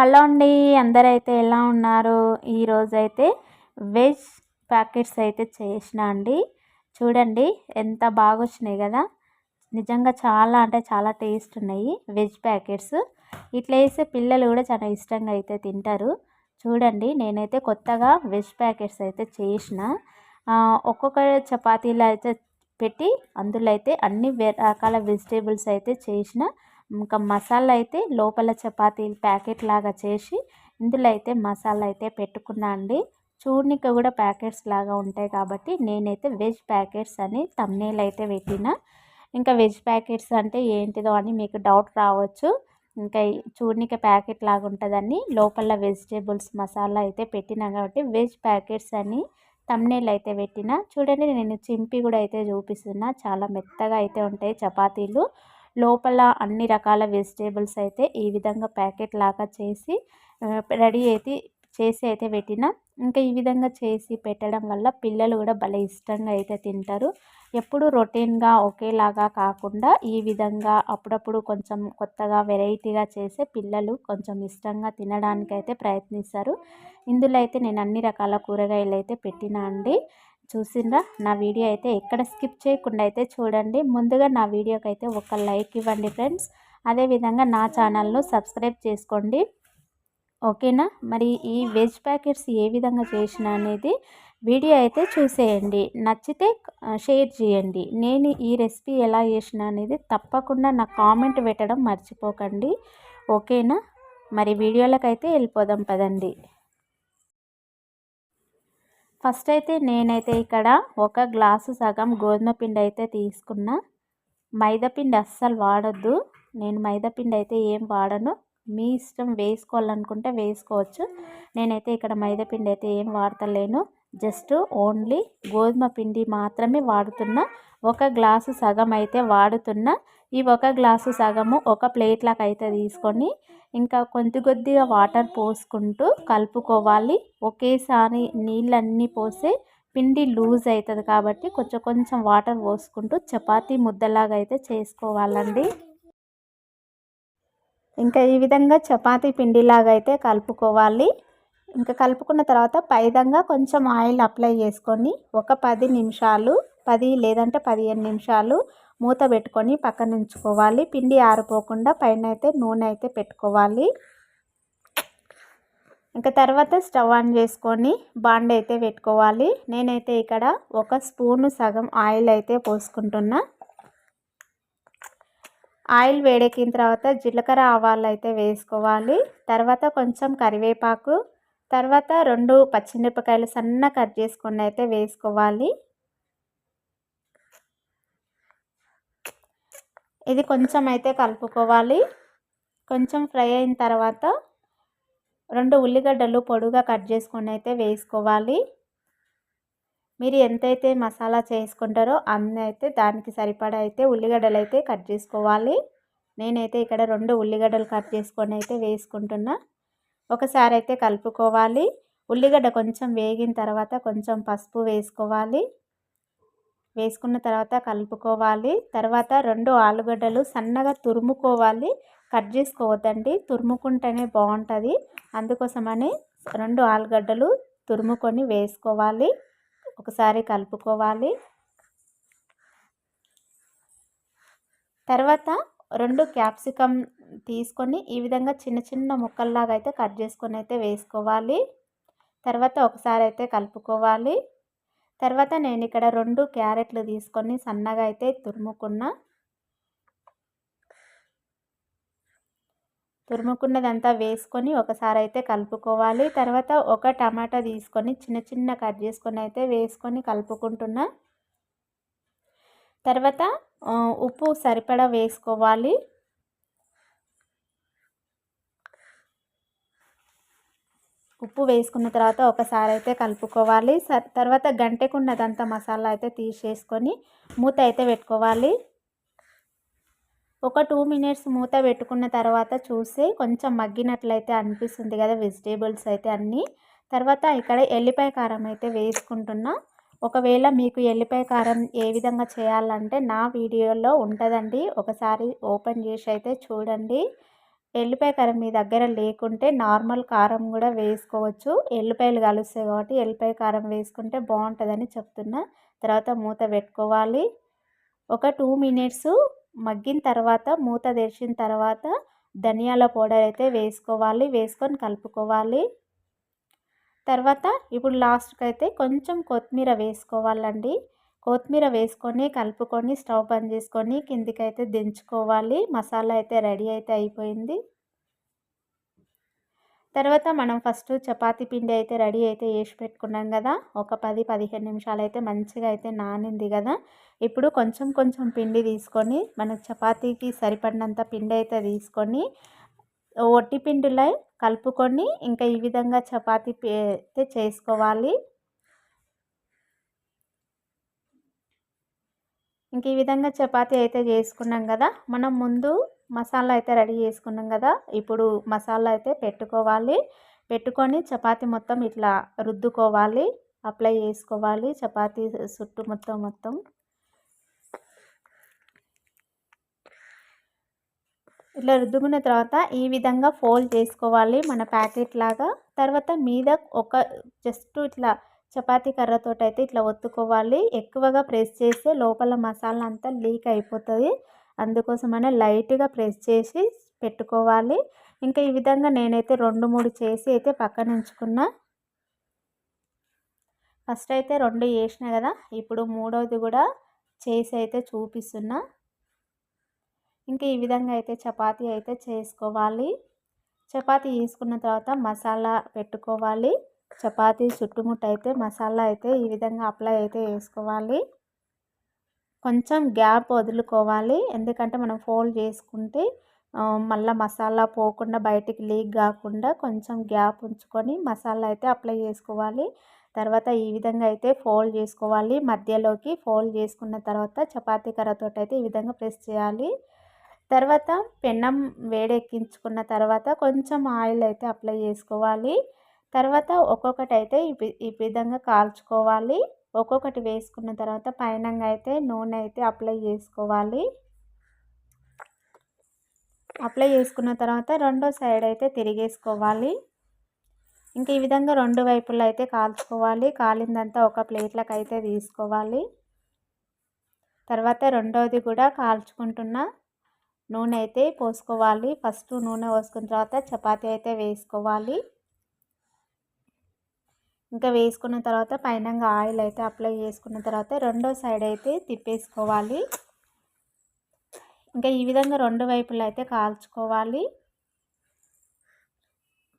Hello అండి అందరైతే ఎలా ఉన్నారు? ఈరోజైతే వెజ్ ప్యాకెట్స్ అయితే చేసిన అండి. చూడండి ఎంత బాగా వచ్చినాయి కదా? నిజంగా చాలా అంటే చాలా టేస్ట్ ఉన్నాయి వెజ్ ప్యాకెట్స్. ఇట్లా వేస్తే పిల్లలు కూడా చాలా ఇష్టంగా అయితే తింటారు. చూడండి నేనైతే కొత్తగా వెజ్ ప్యాకెట్స్ అయితే చేసిన. ఒక్కొక్క చపాతీలు అయితే పెట్టి అందులో అయితే అన్ని రకాల వెజిటేబుల్స్ అయితే చేసిన. ఇంకా మసాలా అయితే లోపల చపాతీ ప్యాకెట్ లాగా చేసి ఇందులో అయితే మసాలా అయితే పెట్టుకున్నా అండి. చూడనికి కూడా ప్యాకెట్స్ లాగా ఉంటాయి కాబట్టి నేనైతే వెజ్ ప్యాకెట్స్ అని తమ్నేల్ అయితే పెట్టిన. ఇంకా వెజ్ ప్యాకెట్స్ అంటే ఏంటిదో అని మీకు డౌట్ రావచ్చు. ఇంకా చూడనికి ప్యాకెట్ లాగా ఉంటుందని లోపల వెజిటేబుల్స్ మసాలా అయితే పెట్టినా కాబట్టి వెజ్ ప్యాకెట్స్ అని తమ్నేల్ అయితే పెట్టిన. చూడండి నేను చింపి కూడా అయితే చూపిస్తున్నా. చాలా మెత్తగా అయితే ఉంటాయి చపాతీలు. లోపల అన్ని రకాల వెజిటేబుల్స్ అయితే ఈ విధంగా ప్యాకెట్ లాగా చేసి రెడీ అయితే చేసి అయితే పెట్టిన ఇంకా ఈ విధంగా చేసి పెట్టడం వల్ల పిల్లలు కూడా భలే ఇష్టంగా అయితే తింటారు. ఎప్పుడు రొటీన్గా ఒకేలాగా కాకుండా ఈ విధంగా అప్పుడప్పుడు కొంచెం కొత్తగా వెరైటీగా చేసే పిల్లలు కొంచెం ఇష్టంగా తినడానికి అయితే ప్రయత్నిస్తారు. ఇందులో అయితే నేను అన్ని రకాల కూరగాయలు అయితే పెట్టినా అండి. చూసిండ్రా నా వీడియో అయితే ఎక్కడ స్కిప్ చేయకుండా అయితే చూడండి. ముందుగా నా వీడియోకి అయితే ఒక లైక్ ఇవ్వండి ఫ్రెండ్స్. అదేవిధంగా నా ఛానల్ను సబ్స్క్రైబ్ చేసుకోండి. ఓకేనా? మరి ఈ వెజ్ ప్యాకెట్స్ ఏ విధంగా చేసిన అనేది వీడియో అయితే చూసేయండి. నచ్చితే షేర్ చేయండి. నేను ఈ రెసిపీ ఎలా చేసిన అనేది తప్పకుండా నా కామెంట్ పెట్టడం మర్చిపోకండి. ఓకేనా? మరి వీడియోలకైతే వెళ్ళిపోదాం పదండి. ఫస్ట్ అయితే నేనైతే ఇక్కడ ఒక గ్లాసు సగం గోధుమ పిండి అయితే తీసుకున్నా మైదాపిండి అస్సలు వాడద్దు. నేను మైదాపిండి అయితే ఏం వాడను. మీ ఇష్టం వేసుకోవాలనుకుంటే వేసుకోవచ్చు. నేనైతే ఇక్కడ మైదాపిండి అయితే ఏం వాడతలేను. జస్ట్ ఓన్లీ గోధుమ పిండి మాత్రమే వాడుతున్నా. ఒక గ్లాసు సగం అయితే వాడుతున్నా. ఈ ఒక గ్లాసు సగము ఒక ప్లేట్లాకైతే తీసుకొని ఇంకా కొద్ది కొద్దిగా వాటర్ పోసుకుంటూ కలుపుకోవాలి. ఒకేసారి నీళ్ళన్నీ పోసే పిండి లూజ్ అవుతుంది కాబట్టి కొంచెం కొంచెం వాటర్ పోసుకుంటూ చపాతీ ముద్దలాగా అయితే చేసుకోవాలండి. ఇంకా ఈ విధంగా చపాతీ పిండిలాగా అయితే కలుపుకోవాలి. ఇంకా కలుపుకున్న తర్వాత పైదంగా కొంచెం ఆయిల్ అప్లై చేసుకొని ఒక పది నిమిషాలు పది లేదంటే పదిహేను నిమిషాలు మూత పెట్టుకొని పక్కన ఉంచుకోవాలి. పిండి ఆరిపోకుండా పైన అయితే నూనె అయితే పెట్టుకోవాలి. ఇంకా తర్వాత స్టవ్ ఆన్ చేసుకొని బాండ్ అయితే పెట్టుకోవాలి. నేనైతే ఇక్కడ ఒక స్పూను సగం ఆయిల్ అయితే పోసుకుంటున్నా. ఆయిల్ వేడెక్కిన తర్వాత జీలకర్ర ఆవాలు అయితే వేసుకోవాలి. తర్వాత కొంచెం కరివేపాకు తర్వాత రెండు పచ్చిమిరపకాయలు సన్న కట్ చేసుకొని అయితే వేసుకోవాలి. ఇది కొంచెం అయితే కలుపుకోవాలి. కొంచెం ఫ్రై అయిన తర్వాత రెండు ఉల్లిగడ్డలు పొడుగా కట్ చేసుకొని అయితే వేసుకోవాలి. మీరు ఎంతైతే మసాలా చేసుకుంటారో అన్నీ అయితే దానికి సరిపడా అయితే ఉల్లిగడ్డలు అయితే కట్ చేసుకోవాలి. నేనైతే ఇక్కడ రెండు ఉల్లిగడ్డలు కట్ చేసుకొని అయితే వేసుకుంటున్నా. ఒకసారి అయితే కలుపుకోవాలి. ఉల్లిగడ్డ కొంచెం వేగిన తర్వాత కొంచెం పసుపు వేసుకోవాలి. వేసుకున్న తర్వాత కలుపుకోవాలి. తర్వాత రెండు ఆలుగడ్డలు సన్నగా తురుముకోవాలి. కట్ చేసుకోవద్దండి. తురుముకుంటేనే బాగుంటుంది. అందుకోసమని రెండు ఆలుగడ్డలు తురుముకొని వేసుకోవాలి. ఒకసారి కలుపుకోవాలి. తర్వాత రెండు క్యాప్సికమ్ తీసుకొని ఈ విధంగా చిన్న చిన్న ముక్కల్లాగా అయితే కట్ చేసుకొని అయితే వేసుకోవాలి. తర్వాత ఒకసారి అయితే కలుపుకోవాలి. తర్వాత నేను ఇక్కడ రెండు క్యారెట్లు తీసుకొని సన్నగా అయితే తురుముకున్న. తురుముకున్నదంతా వేసుకొని ఒకసారి అయితే కలుపుకోవాలి. తర్వాత ఒక టమాటా తీసుకొని చిన్న చిన్న కట్ చేసుకొని అయితే వేసుకొని కలుపుకుంటున్నా. తర్వాత ఉప్పు సరిపడా వేసుకోవాలి. ఉప్పు వేసుకున్న తర్వాత ఒకసారి అయితే కలుపుకోవాలి. తర్వాత గంటకున్నదంతా మసాలా అయితే తీసేసుకొని మూత అయితే పెట్టుకోవాలి. ఒక టూ మినిట్స్ మూత పెట్టుకున్న తర్వాత చూసి కొంచెం మగ్గినట్లయితే అనిపిస్తుంది కదా వెజిటేబుల్స్ అయితే అన్నీ. తర్వాత ఇక్కడ ఎల్లిపాయ కారం అయితే వేసుకుంటున్నా. ఒకవేళ మీకు ఎల్లిపాయ కారం ఏ విధంగా చేయాలంటే నా వీడియోలో ఉంటుందండి. ఒకసారి ఓపెన్ చేసి అయితే చూడండి. ఎల్లిపాయ కారం మీ దగ్గర లేకుంటే నార్మల్ కారం కూడా వేసుకోవచ్చు. ఎల్లిపాయలు కలుస్తాయి కాబట్టి ఎల్లిపాయ కారం వేసుకుంటే బాగుంటుందని చెప్తున్నా. తర్వాత మూత పెట్టుకోవాలి. ఒక టూ మినిట్స్ మగ్గిన తర్వాత మూత తెరిచిన తర్వాత ధనియాల పౌడర్ అయితే వేసుకోవాలి. వేసుకొని కలుపుకోవాలి. తర్వాత ఇప్పుడు లాస్ట్కి అయితే కొంచెం కొత్తిమీర వేసుకోవాలండి. కొత్తిమీర వేసుకొని కలుపుకొని స్టవ్ బంద్ చేసుకొని కిందికైతే దించుకోవాలి. మసాలా అయితే రెడీ అయితే అయిపోయింది. తర్వాత మనం ఫస్ట్ చపాతీ పిండి అయితే రెడీ అయితే వేసి పెట్టుకున్నాం కదా. ఒక పది పదిహేను నిమిషాలు అయితే మంచిగా అయితే నానింది కదా. ఇప్పుడు కొంచెం కొంచెం పిండి తీసుకొని మన చపాతీకి సరిపడినంత పిండి అయితే తీసుకొని ఒట్టి పిండిలో కలుపుకొని ఇంకా ఈ విధంగా చపాతీ అయితే చేసుకోవాలి. ఇంక ఈ విధంగా చపాతీ అయితే చేసుకున్నాం కదా. మనం ముందు మసాలా అయితే రెడీ చేసుకున్నాం కదా. ఇప్పుడు మసాలా అయితే పెట్టుకోవాలి. పెట్టుకొని చపాతి మొత్తం ఇట్లా రుద్దుకోవాలి. అప్లై చేసుకోవాలి. చపాతీ చుట్టూ మొత్తం మొత్తం. ఇట్లా రుద్దుకున్న తర్వాత ఈ విధంగా ఫోల్డ్ చేసుకోవాలి. మన ప్యాకెట్ లాగా. తర్వాత మీద ఒక జస్ట్ ఇట్లా చపాతీ కర్రతో అయితే ఇట్లా ఒత్తుకోవాలి. ఎక్కువగా ప్రెస్ చేస్తే లోపల మసాలా అంతా లీక్ అయిపోతుంది. అందుకోసమనే లైట్గా ప్రెస్ చేసి పెట్టుకోవాలి. ఇంకా ఈ విధంగా నేనైతే రెండు మూడు చేసి అయితే పక్కన ఉంచుకున్నా ఫస్ట్ అయితే రెండు చేసిన కదా ఇప్పుడు మూడవది కూడా చేసి అయితే చూపిస్తున్నా. ఇంకా ఈ విధంగా అయితే చపాతీ అయితే చేసుకోవాలి. చపాతీ తీసుకున్న తర్వాత మసాలా పెట్టుకోవాలి. చపాతీ చుట్టుముట్ట అయితే మసాలా అయితే ఈ విధంగా అప్లై అయితే వేసుకోవాలి కొంచెం గ్యాప్ వదులుకోవాలి. ఎందుకంటే మనం ఫోల్డ్ చేసుకుంటే మళ్ళీ మసాలా పోకుండా బయటికి లీక్ కాకుండా కొంచెం గ్యాప్ ఉంచుకొని మసాలా అయితే అప్లై చేసుకోవాలి. తర్వాత ఈ విధంగా అయితే ఫోల్డ్ చేసుకోవాలి. మధ్యలోకి ఫోల్డ్ చేసుకున్న తర్వాత చపాతీ కర్రతో అయితే ఈ విధంగా ప్రెస్ చేయాలి. తర్వాత పెన్నం వేడెక్కించుకున్న తర్వాత కొంచెం ఆయిల్ అయితే అప్లై చేసుకోవాలి. తర్వాత ఒక్కొక్కటి అయితే ఈ విధంగా కాల్చుకోవాలి. ఒక్కొక్కటి వేసుకున్న తర్వాత పైన అయితే నూనె అయితే అప్లై చేసుకోవాలి. అప్లై చేసుకున్న తర్వాత రెండో సైడ్ అయితే తిరిగేసుకోవాలి. ఇంకా ఈ విధంగా రెండు వైపులా అయితే కాల్చుకోవాలి. కాలిందంతా ఒక ప్లేట్లకు అయితే తీసుకోవాలి. తర్వాత రెండవది కూడా కాల్చుకుంటున్న నూనె అయితే పోసుకోవాలి. ఫస్ట్ నూనె పోసుకున్న తర్వాత చపాతీ అయితే వేసుకోవాలి. ఇంకా వేసుకున్న తర్వాత పైన ఆయిల్ అయితే అప్లై చేసుకున్న తర్వాత రెండో సైడ్ అయితే తిప్పేసుకోవాలి. ఇంకా ఈ విధంగా రెండు వైపులు అయితే కాల్చుకోవాలి.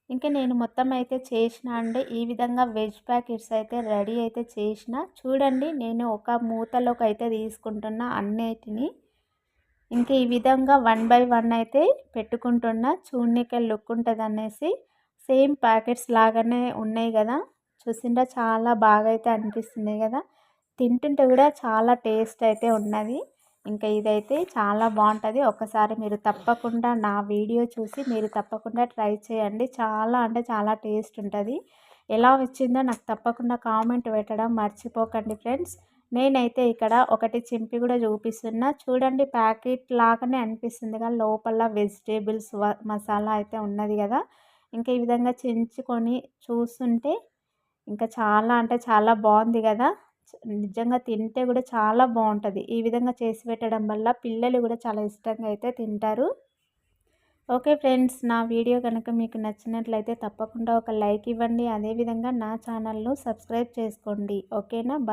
ఇంకా నేను మొత్తం అయితే చేసిన అండి. ఈ విధంగా వెజ్ ప్యాకెట్స్ అయితే రెడీ అయితే చేసిన. చూడండి నేను ఒక మూతలోకి అయితే తీసుకుంటున్న అన్నిటిని. ఇంకా ఈ విధంగా వన్ బై వన్ అయితే పెట్టుకుంటున్నా. చూడనికే లుక్ ఉంటుంది అనేసి సేమ్ ప్యాకెట్స్ లాగానే ఉన్నాయి కదా. చూసింటే చాలా బాగా అయితే అనిపిస్తుంది కదా. తింటుంటే కూడా చాలా టేస్ట్ అయితే ఉన్నది. ఇంకా ఇదైతే చాలా బాగుంటుంది. ఒకసారి మీరు తప్పకుండా నా వీడియో చూసి మీరు తప్పకుండా ట్రై చేయండి. చాలా అంటే చాలా టేస్ట్ ఉంటుంది. ఎలా వచ్చిందో నాకు తప్పకుండా కామెంట్ పెట్టడం మర్చిపోకండి ఫ్రెండ్స్. నేనైతే ఇక్కడ ఒకటి చింపి కూడా చూపిస్తున్నా. చూడండి ప్యాకెట్ లాగానే అనిపిస్తుంది కదా లోపల వెజిటేబుల్స్ మసాలా అయితే ఉన్నది కదా. ఇంకా ఈ విధంగా చించుకొని చూస్తుంటే ఇంకా చాలా అంటే చాలా బాగుంది కదా. నిజంగా తింటే కూడా చాలా బాగుంటుంది. ఈ విధంగా చేసి పెట్టడం వల్ల పిల్లలు కూడా చాలా ఇష్టంగా అయితే తింటారు. ఓకే ఫ్రెండ్స్ నా వీడియో కనుక మీకు నచ్చినట్లయితే తప్పకుండా ఒక లైక్ ఇవ్వండి. అదేవిధంగా నా ఛానల్ను సబ్స్క్రైబ్ చేసుకోండి. ఓకేనా?